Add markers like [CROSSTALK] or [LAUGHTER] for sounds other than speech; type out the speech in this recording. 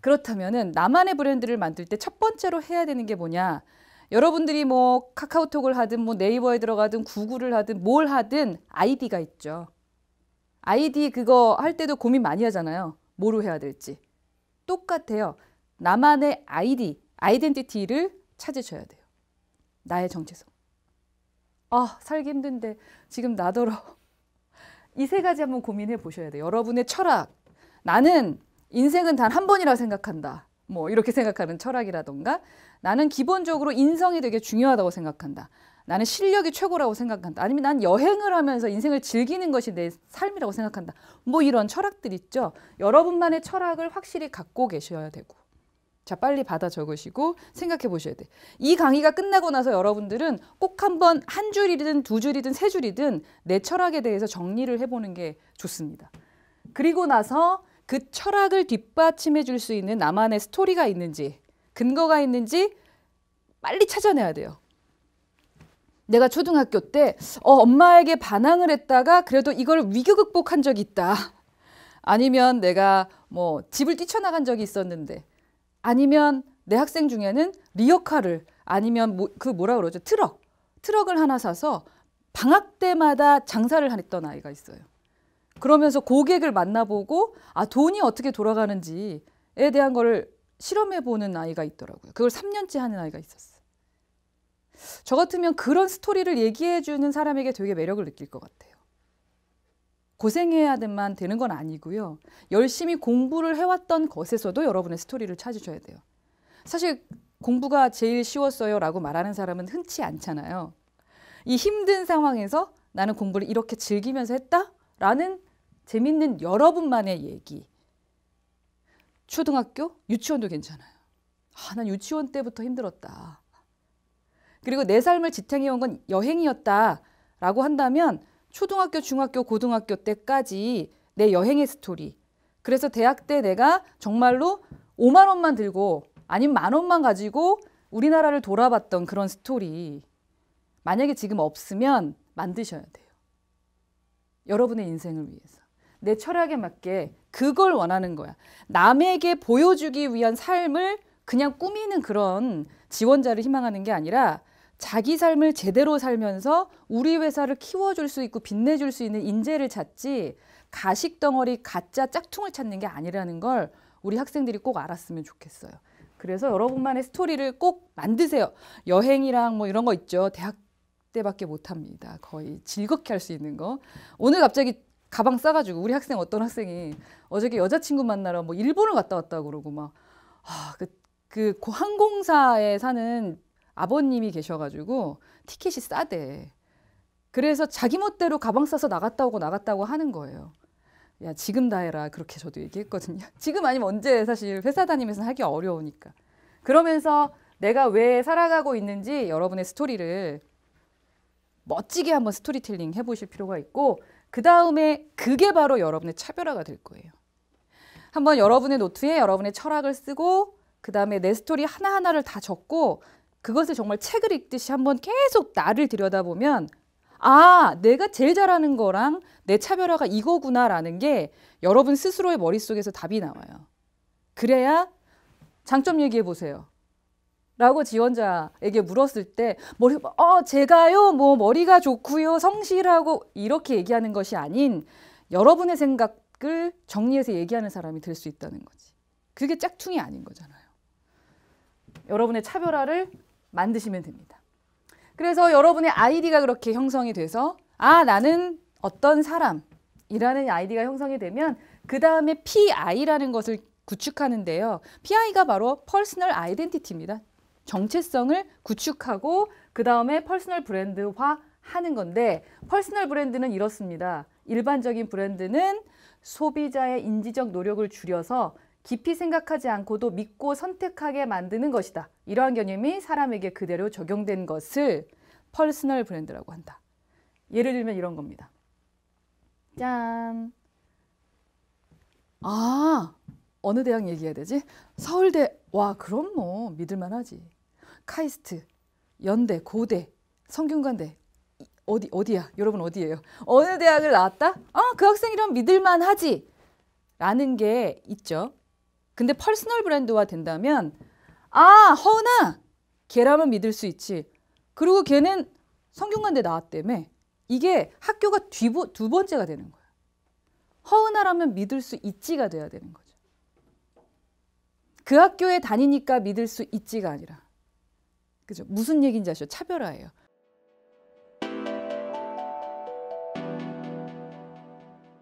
그렇다면은 나만의 브랜드를 만들 때 첫 번째로 해야 되는 게 뭐냐? 여러분들이 뭐 카카오톡을 하든 뭐 네이버에 들어가든 구글을 하든 뭘 하든 아이디가 있죠. 아이디 그거 할 때도 고민 많이 하잖아요. 뭐로 해야 될지. 똑같아요. 나만의 아이디, 아이덴티티를 찾으셔야 돼요. 나의 정체성. 아, 살기 힘든데 지금 나더러 [LAUGHS] 이 세 가지 한번 고민해 보셔야 돼요. 여러분의 철학. 나는 인생은 단 한 번이라 생각한다. 뭐 이렇게 생각하는 철학이라던가 나는 기본적으로 인성이 되게 중요하다고 생각한다. 나는 실력이 최고라고 생각한다. 아니면 난 여행을 하면서 인생을 즐기는 것이 내 삶이라고 생각한다. 뭐 이런 철학들 있죠. 여러분만의 철학을 확실히 갖고 계셔야 되고. 자, 빨리 받아 적으시고 생각해 보셔야 돼. 이 강의가 끝나고 나서 여러분들은 꼭 한번 한 줄이든 두 줄이든 세 줄이든 내 철학에 대해서 정리를 해 보는 게 좋습니다. 그리고 나서 그 철학을 뒷받침해 줄 수 있는 나만의 스토리가 있는지, 근거가 있는지 빨리 찾아내야 돼요. 내가 초등학교 때 어, 엄마에게 반항을 했다가 그래도 이걸 위기 극복한 적이 있다. 아니면 내가 뭐 집을 뛰쳐나간 적이 있었는데 아니면 내 학생 중에는 리어카를 아니면 뭐, 그 뭐라 그러죠? 트럭. 트럭을 하나 사서 방학 때마다 장사를 했던 아이가 있어요. 그러면서 고객을 만나보고 아 돈이 어떻게 돌아가는지에 대한 거를 실험해 보는 아이가 있더라고요. 그걸 3년째 하는 아이가 있었어요. 저 같으면 그런 스토리를 얘기해 주는 사람에게 되게 매력을 느낄 것 같아요. 고생해야만 되는 건 아니고요. 열심히 공부를 해왔던 것에서도 여러분의 스토리를 찾으셔야 돼요. 사실 공부가 제일 쉬웠어요 라고 말하는 사람은 흔치 않잖아요. 이 힘든 상황에서 나는 공부를 이렇게 즐기면서 했다? 라는 재밌는 여러분만의 얘기. 초등학교, 유치원도 괜찮아요. 아, 난 유치원 때부터 힘들었다. 그리고 내 삶을 지탱해 온 건 여행이었다 라고 한다면 초등학교, 중학교, 고등학교 때까지 내 여행의 스토리. 그래서 대학 때 내가 정말로 5만 원만 들고 아니면 만 원만 가지고 우리나라를 돌아봤던 그런 스토리. 만약에 지금 없으면 만드셔야 돼요. 여러분의 인생을 위해서. 내 철학에 맞게 그걸 원하는 거야. 남에게 보여주기 위한 삶을 그냥 꾸미는 그런 지원자를 희망하는 게 아니라 자기 삶을 제대로 살면서 우리 회사를 키워줄 수 있고 빛내줄 수 있는 인재를 찾지 가식 덩어리 가짜 짝퉁을 찾는 게 아니라는 걸 우리 학생들이 꼭 알았으면 좋겠어요. 그래서 여러분만의 스토리를 꼭 만드세요. 여행이랑 뭐 이런 거 있죠. 대학 때밖에 못 합니다. 거의 즐겁게 할 수 있는 거. 오늘 갑자기 가방 싸가지고 우리 학생 어떤 학생이 어저께 여자친구 만나러 뭐 일본을 갔다 왔다 그러고 막 아, 그, 그 항공사에 사는 아버님이 계셔가지고 티켓이 싸대. 그래서 자기 멋대로 가방 싸서 나갔다 오고 나갔다 고 하는 거예요. 야, 지금 다 해라. 그렇게 저도 얘기했거든요. [LAUGHS] 지금 아니면 언제 사실 회사 다니면서 하기 어려우니까. 그러면서 내가 왜 살아가고 있는지 여러분의 스토리를 멋지게 한번 스토리텔링 해보실 필요가 있고, 그 다음에 그게 바로 여러분의 차별화가 될 거예요. 한번 여러분의 노트에 여러분의 철학을 쓰고, 그 다음에 내 스토리 하나하나를 다 적고, 그것을 정말 책을 읽듯이 한번 계속 나를 들여다보면 아, 내가 제일 잘하는 거랑 내 차별화가 이거구나라는 게 여러분 스스로의 머릿속에서 답이 나와요. 그래야 장점 얘기해 보세요. 라고 지원자에게 물었을 때 머리 어 제가요 뭐 머리가 좋고요 성실하고 이렇게 얘기하는 것이 아닌 여러분의 생각을 정리해서 얘기하는 사람이 될 수 있다는 거지. 그게 짝퉁이 아닌 거잖아요. 여러분의 차별화를 만드시면 됩니다. 그래서 여러분의 아이디가 그렇게 형성이 돼서 아 나는 어떤 사람이라는 아이디가 형성이 되면 그 다음에 PI라는 것을 구축하는데요. PI가 바로 퍼스널 아이덴티티입니다. 정체성을 구축하고 그 다음에 퍼스널 브랜드화 하는 건데 퍼스널 브랜드는 이렇습니다. 일반적인 브랜드는 소비자의 인지적 노력을 줄여서 깊이 생각하지 않고도 믿고 선택하게 만드는 것이다. 이러한 개념이 사람에게 그대로 적용된 것을 퍼스널 브랜드라고 한다. 예를 들면 이런 겁니다. 짠. 아, 어느 대학 얘기해야 되지? 서울대. 와, 그럼 뭐 믿을 만 하지. 카이스트, 연대, 고대, 성균관대. 어디 어디야? 여러분 어디예요? 어느 대학을 나왔다? 아, 그 학생이랑 믿을 만 하지. 라는 게 있죠. 근데 퍼스널 브랜드화 된다면 아 허은아 걔라면 믿을 수 있지. 그리고 걔는 성균관대 나왔다며. 이게 학교가 뒤보, 두 번째가 되는 거예요. 허은아라면 믿을 수 있지가 돼야 되는 거죠. 그 학교에 다니니까 믿을 수 있지가 아니라. 그죠? 무슨 얘기인지 아시죠? 차별화예요.